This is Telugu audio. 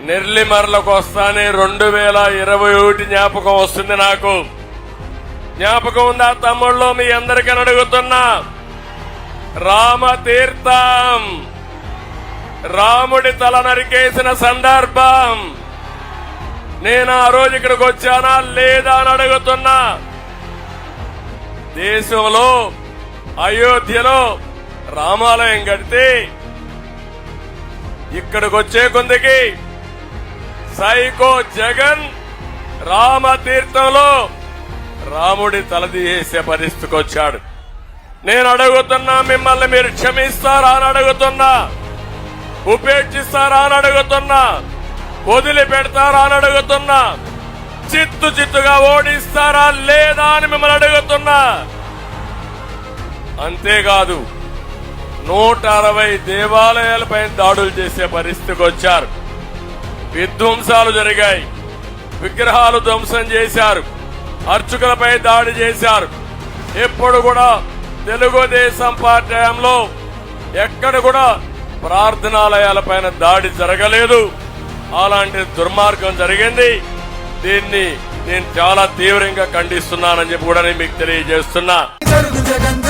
నెర్లిమర్లకు వస్తానే రెండు వేల ఇరవై ఒకటి జ్ఞాపకం వస్తుంది నాకు. జ్ఞాపకం ఉందా తమ్ముళ్ళు? మీ అందరికీ అడుగుతున్నా. రామతీర్థం. రాముడి తల నరికేసిన సందర్భం. నేను ఆ రోజు ఇక్కడికి వచ్చానా లేదా అని అడుగుతున్నా. దేశంలో అయోధ్యలో రామాలయం కడితే ఇక్కడికి వచ్చే కొందికి సైకో జగన్ రామతీర్థంలో రాముడి తలదీసే పరిస్థితికి వచ్చాడు. నేను అడుగుతున్నా మిమ్మల్ని మీరు క్షమిస్తారా అని అడుగుతున్నా ఉపేక్షిస్తారా అని అడుగుతున్నా వదిలిపెడతారా అని అడుగుతున్నా చిత్తు చిత్తుగా ఓడిస్తారా లేదా అని మిమ్మల్ని అడుగుతున్నా. అంతేకాదు నూట అరవై దేవాలయాలపై దాడులు చేసే పరిస్థితికి వచ్చారు. విధ్వంసాలు జరిగాయి. విగ్రహాలు ధ్వంసం చేశారు. అర్చకులపై దాడి చేశారు. ఎప్పుడు కూడా తెలుగుదేశం పార్టీలో ఎక్కడ కూడా ప్రార్థనాలయాలపైన దాడి జరగలేదు. అలాంటి దుర్మార్గం జరిగింది. దీన్ని నేను చాలా తీవ్రంగా ఖండిస్తున్నానని చెప్పి కూడా నేను మీకు తెలియజేస్తున్నా. జగన్ జగన్